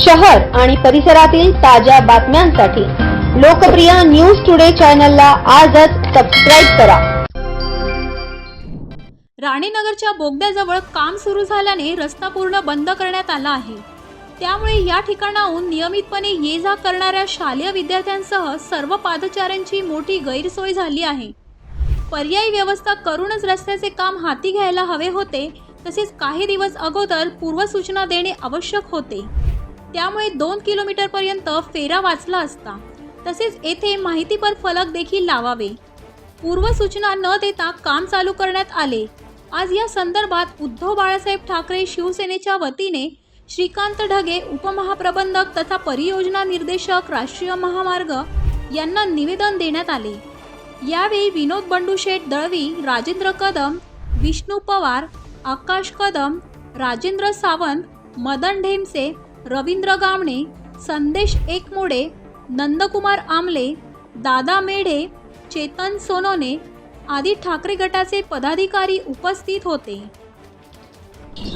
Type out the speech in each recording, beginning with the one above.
शहर आणि परिसरातील ताज्या बातम्यांसाठी लोकप्रिय न्यूज टुडे चॅनलला आजच सबस्क्राईब करा. राणीनगरच्या बोगद्याजवळ काम सुरू झाल्याने रस्ता पूर्ण बंद करण्यात आला आहे. त्यामुळे या ठिकाणाहून नियमितपणे ये जा करणाऱ्या शालेय विद्यार्थ्यांसह सर्व पादचाऱ्यांची मोठी गैरसोय झाली आहे. पर्यायी व्यवस्था करूनच रस्त्याचे काम हाती घ्यायला हवे होते तसेच काही दिवस अगोदर पूर्वसूचना देणे आवश्यक होते. त्यामुळे दोन किलोमीटरपर्यंत फेरा वाचला असता. तसेच येथे माहितीपर फलक देखील लावावे. पूर्वसूचना न देता काम चालू करण्यात आले. आज या संदर्भात उद्धव बाळासाहेब ठाकरे शिवसेनेच्या वतीने श्रीकांत ढगे उपमहाप्रबंधक तथा परियोजना निर्देशक राष्ट्रीय महामार्ग यांना निवेदन देण्यात आले. यावेळी विनोद बंडूशेठ दळवी राजेंद्र कदम विष्णू पवार आकाश कदम राजेंद्र सावंत मदन ढेमसे रवींद्र गामणे संदेश एकमोडे नंदकुमार आमले दादा मेढे चेतन सोनोने आदी ठाकरे गटाचे पदाधिकारी उपस्थित होते.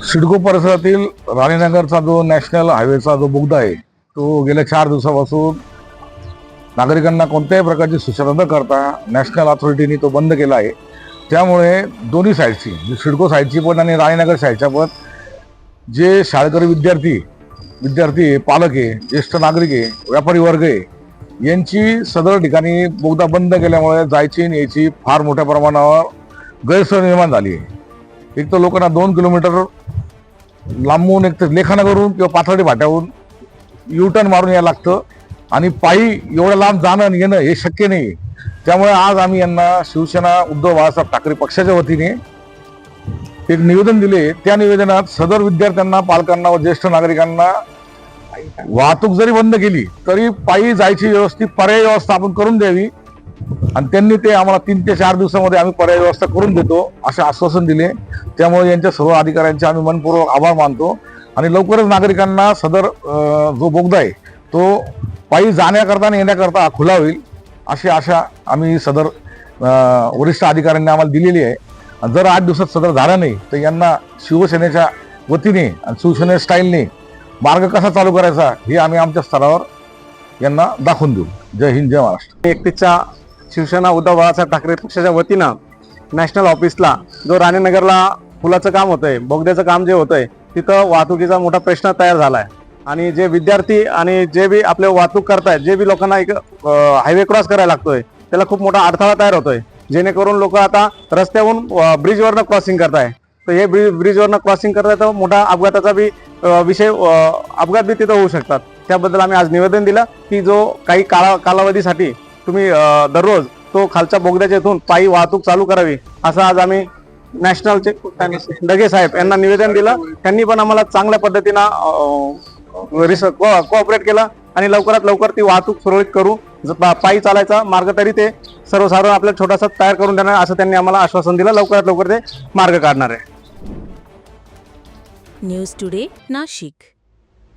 सिडको परिसरातील राणीनगरचा जो नॅशनल हायवेचा जो बोगदा आहे तो गेल्या चार दिवसापासून नागरिकांना कोणत्याही प्रकारची सूचना न करता नॅशनल अथॉरिटीने तो बंद केला आहे. त्यामुळे दोन्ही साईडची म्हणजे सिडको साईडची पण आणि राणीनगर साईडच्या पण जे शाळकरी विद्यार्थी विद्यार्थी आहे, पालक आहे ज्येष्ठ नागरिक आहे व्यापारी वर्ग आहे यांची सदर ठिकाणी बोगदा बंद केल्यामुळे जायची आणि यायची फार मोठ्या प्रमाणावर गैरसोय निर्माण झाली आहे. एक तर लोकांना दोन किलोमीटर लांबून एक तर लेखानगरून किंवा पाथर्डी फाट्याहून युटर्न मारून यायला लागतं आणि पायी एवढं लांब जाणं आणि येणं हे शक्य नाही. त्यामुळे आज आम्ही यांना शिवसेना उद्धव बाळासाहेब ठाकरे पक्षाच्या वतीने एक निवेदन दिले. त्या निवेदनात सदर विद्यार्थ्यांना पालकांना व ज्येष्ठ नागरिकांना वाहतूक जरी बंद केली तरी पायी जायची व्यवस्थित पर्यायी व्यवस्था आपण करून द्यावी. आणि त्यांनी ते आम्हाला तीन ते चार दिवसामध्ये आम्ही पर्याय व्यवस्था करून देतो असे आश्वासन दिले. त्यामुळे यांच्या सर्व अधिकाऱ्यांचे आम्ही मनपूर्वक आभार मानतो. आणि लवकरच नागरिकांना सदर जो बोगदा आहे तो पायी जाण्याकरता आणि येण्याकरता खुला होईल अशी आशा आम्ही सदर वरिष्ठ अधिकाऱ्यांनी आम्हाला दिलेली आहे. आणि जर आठ दिवसात सदर झाला नाही तर यांना शिवसेनेच्या वतीने आणि शिवसेने स्टाईलने मार्ग कसा चालू करायचा हे आम्ही आमच्या स्तरावर यांना दाखवून देऊ. जय हिंद जय महाराष्ट्र. एकतीसच्या शिवसेना उद्धव बाळासाहेब ठाकरे पक्षाच्या वतीनं नॅशनल ऑफिसला जो राणीनगरला पुलाचं काम होतंय बोगद्याचं काम जे होतंय तिथं वाहतुकीचा मोठा प्रश्न तयार झाला आहे आणि जे विद्यार्थी आणि जे बी आपले वाहतूक करतायत जे बी लोकांना एक हायवे क्रॉस करायला लागतोय त्याला खूप मोठा अडथळा तयार होतोय. जेणेकरून लोक आता रस्त्याहून ब्रिजवरनं क्रॉसिंग करताय तर हे ब्रिज ब्रिजवरनं क्रॉसिंग करताय तर मोठा अपघाताचा बी विषय अपघात बी तिथं होऊ शकतात. त्याबद्दल आम्ही आज निवेदन दिलं की जो काही काला कालावधीसाठी तुम्ही दररोज तो खालच्या बोगद्याच्या इथून पायी वाहतूक चालू करावी असं आज आम्ही नॅशनलचे डगे साहेब यांना निवेदन दिलं. त्यांनी पण आम्हाला चांगल्या पद्धतीनं कोऑपरेट केलं आणि लवकरात लवकर ती वाहतूक सुरळीत करू. ज- पा- पायी चालायचा मार्ग तरी ते सर्वसाधारण आपल्याला छोटासा तयार करून देणार असं त्यांनी आम्हाला आश्वासन दिलं. लवकरात लवकर ते मार्ग काढणार आहे. News today Nashik